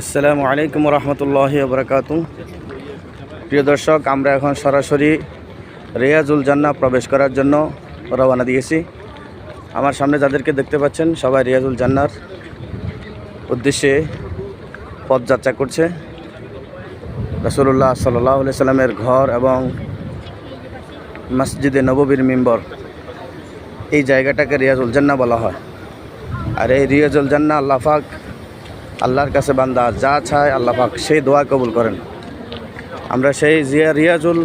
আসসালামু আলাইকুম রহমতুল্লাহ বরকাত প্রিয় দর্শক, আমরা এখন সরাসরি রিয়াজুল জান্না প্রবেশ করার জন্য রওনা দিয়েছি। আমার সামনে যাদেরকে দেখতে পাচ্ছেন, সবাই রিয়াজুল জান্নার উদ্দেশ্যে পদযাত্রা করছে। রসুল্লাহ সাল্লাহ সাল্লামের ঘর এবং মসজিদে নববীর মেম্বর, এই জায়গাটাকে রিয়াজুল জান্না বলা হয়। আর এই রিয়াজুল জান্না আল্লাহ পাক আল্লাহর কাছে বান্দা যা চায় আল্লাহ পাক সেই দোয়া কবুল করেন। আমরা সেই জিয়া রিয়াজুল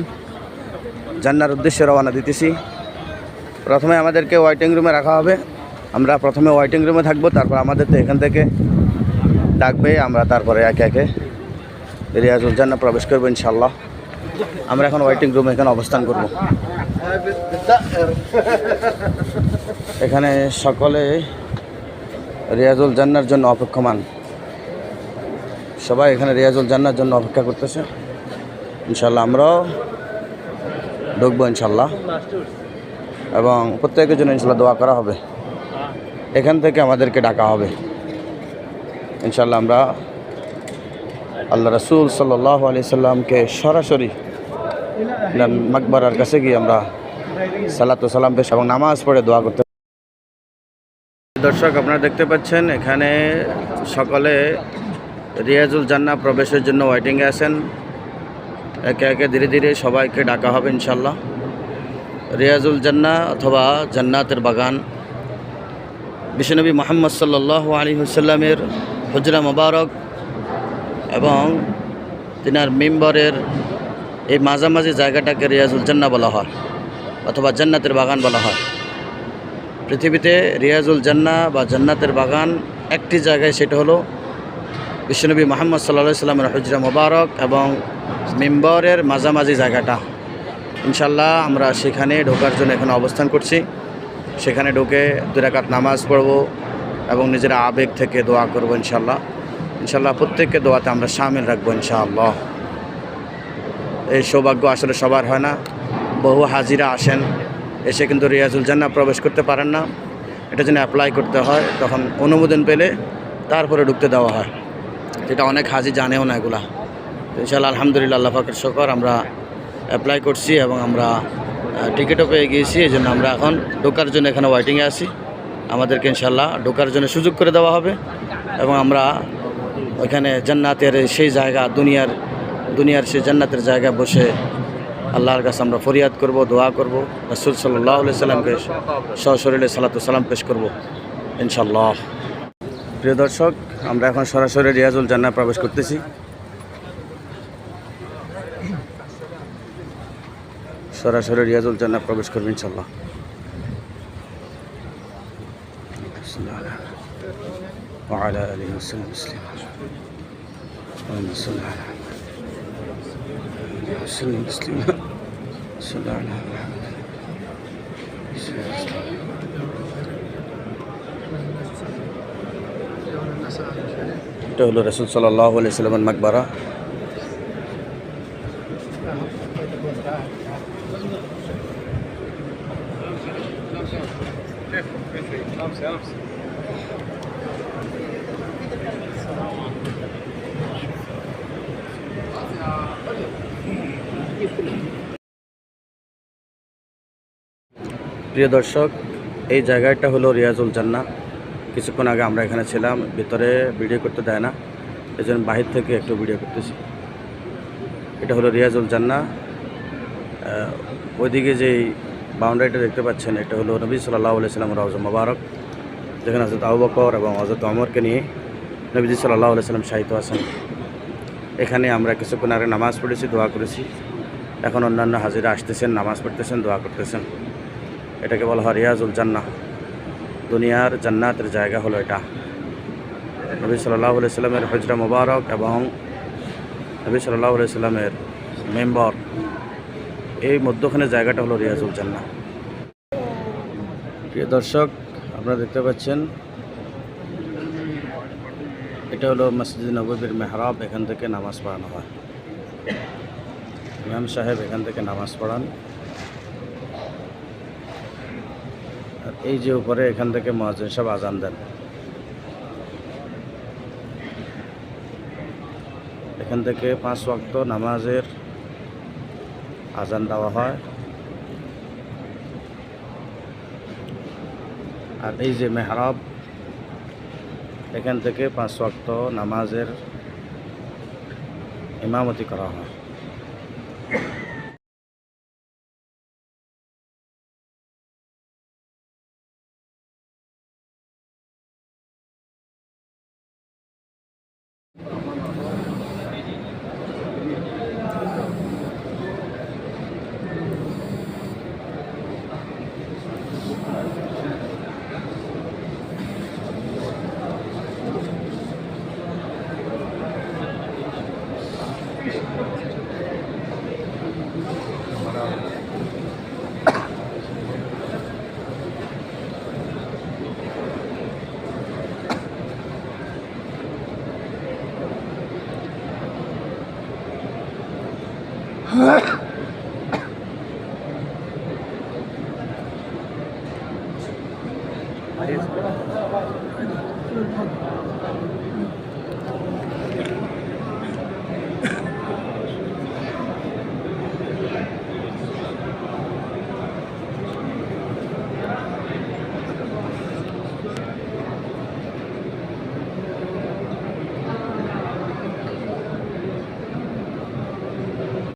জান্নার উদ্দেশ্যে রওনা দিতেছি। প্রথমে আমাদেরকে ওয়েটিং রুমে রাখা হবে। আমরা প্রথমে ওয়েটিং রুমে থাকব, তারপর আমাদের তো এখান থেকে ডাকবে, আমরা তারপরে একে একে রিয়াজুল জান্না প্রবেশ করব ইনশাল্লাহ আমরা এখন ওয়েটিং রুমে এখানে অবস্থান করব। এখানে সকলে রিয়াজুল জান্নার জন্য অপেক্ষমান। সবাই এখানে রিয়াজুল জান্নার জন্য অপেক্ষা করতেছে। ইনশাল্লাহ আমরাও ঢুকবো ইনশাল্লাহ এবং প্রত্যেকের জন্য ইনশাল্লাহ দোয়া করা হবে। এখান থেকে আমাদেরকে ডাকা হবে। ইনশাল্লাহ আমরা আল্লাহ রসুল সাল্লাহ আলি সাল্লামকে সরাসরি মাকবরার কাছে গিয়ে আমরা সালাতু সালাম পেশ এবং নামাজ পড়ে দোয়া করতে দর্শক, আপনারা দেখতে পাচ্ছেন এখানে সকলে রিয়াজুল জান্না প্রবেশের জন্য ওয়েটিংয়ে আছেন। একে একে ধীরে ধীরে সবাইকে ডাকা হবে ইনশাল্লাহ রিয়াজুল জান্না অথবা জান্নাতের বাগান। বিশ্বনবী মোহাম্মদ সাল্লাহ আলী হুসাল্লামের হজরা মোবারক এবং তিনার মেম্বরের এই মাঝামাঝি জায়গাটাকে রিয়াজুল জান্না বলা হয় অথবা জান্নাতের বাগান বলা হয়। পৃথিবীতে রিয়াজুল জান্না বা জান্নাতের বাগান একটি জায়গায় সেটা হলো বিশ্বনবী মোহাম্মদ সাল্লা সাল্লামের হজরা মোবারক এবং মেম্বরের মাঝামাঝি জায়গাটা। ইনশাল্লাহ আমরা সেখানে ঢোকার জন্য এখানে অবস্থান করছি। সেখানে ঢুকে দুরাকাত নামাজ পড়ব এবং নিজের আবেগ থেকে দোয়া করব ইনশাল্লাহ ইনশাল্লাহ প্রত্যেককে দোয়াতে আমরা সামিল রাখব ইনশাআল্লাহ। এই সৌভাগ্য আসলে সবার হয় না। বহু হাজিরা আসেন, এসে কিন্তু রিয়াজুল জান্না প্রবেশ করতে পারেন না। এটা জন্য অ্যাপ্লাই করতে হয়, তখন অনুমোদন পেলে তারপরে ঢুকতে দেওয়া হয়। যেটা অনেক হাজি জানেও না এগুলা। ইনশাল্লাহ আলহামদুলিল্লাহ, আল্লাহ পাকের শকর, আমরা অ্যাপ্লাই করছি এবং আমরা টিকিটও পেয়ে গিয়েছি এই জন্য আমরা এখন ঢোকার জন্য এখানে ওয়াইটিংয়ে আছি। আমাদেরকে ইনশাল্লাহ ঢোকার জন্য সুযোগ করে দেওয়া হবে এবং আমরা ওইখানে জান্নাতের সেই জায়গা, দুনিয়ার দুনিয়ার সেই জান্নাতের জায়গায় বসে আল্লাহর কাছে আমরা ফরিয়াদ করব, দোয়া করব, রসুল সাল্লাহ সাল্লামকে সশরীরে সালাতু সালাম পেশ করব ইনশাল্লাহ প্রিয় দর্শক আমরা এখন সরাসরি রিয়াজুল জান্না প্রবেশ করতেছি সরাসরি রিয়াজুল জান্না প্রবেশ করবে ইনশাল্লাহ وعلى آله وسلم تسليما اللهم صل على محمد وسلم تسليما صل على محمد এটা হলো রসুল সাল্লাহ সাল্লামের মাকবারা। প্রিয় দর্শক এই জায়গাটা হলো রিয়াজুল জান্না কিছুক্ষণ আগে আমরা এখানে ছিলাম, ভিতরে ভিডিও করতে দেয় না। এই জন্য বাহির থেকে একটু ভিডিও করতেছি। এটা হলো রিয়াজুল জান্না ওইদিকে যেই বাউন্ডারিটা দেখতে পাচ্ছেন, এটা হলো নবী সাল্লাহ সাল্লাম রওজা মোবারক, যেখানে হজরত আবু এবং হজরত অমরকে নিয়ে নবীজি সাল্লাহ সাল্লাম সাহিত্য আছেন। এখানে আমরা কিছুক্ষণ আগে নামাজ পড়েছি, দোয়া করেছি। এখন অন্যান্য হাজিরা আসতেছেন, নামাজ পড়তেছেন, দোয়া করতেছেন। এটাকে বলা হয় রিয়াজুল জান্না দুনিয়ার জান্নাতের জায়গা হলো এটা। নবী সাল্লাহ সাল্লামের হজরা মোবারক এবং নবী সাল্লাহ সাল্লামের মেম্বর, এই মধ্যখানে জায়গাটা হলো রিয়াজুল জান্না প্রিয় দর্শক, আপনারা দেখতে পাচ্ছেন, এটা হলো মসজিদ নবীর মেহরাব, এখান থেকে নামাজ পড়ানো হয়। ইমাম সাহেব এখান থেকে নামাজ পড়ান। এই যে উপরে এখান থেকে মহাজন সব আজান দেন। এখান থেকে পাঁচ ওয়াক্ত নামাজের আজান দেওয়া হয়। আর এই যে মেহরাব, এখান থেকে পাঁচ ওয়াক্ত নামাজের ইমামতি করা হয়। ありがとうございます。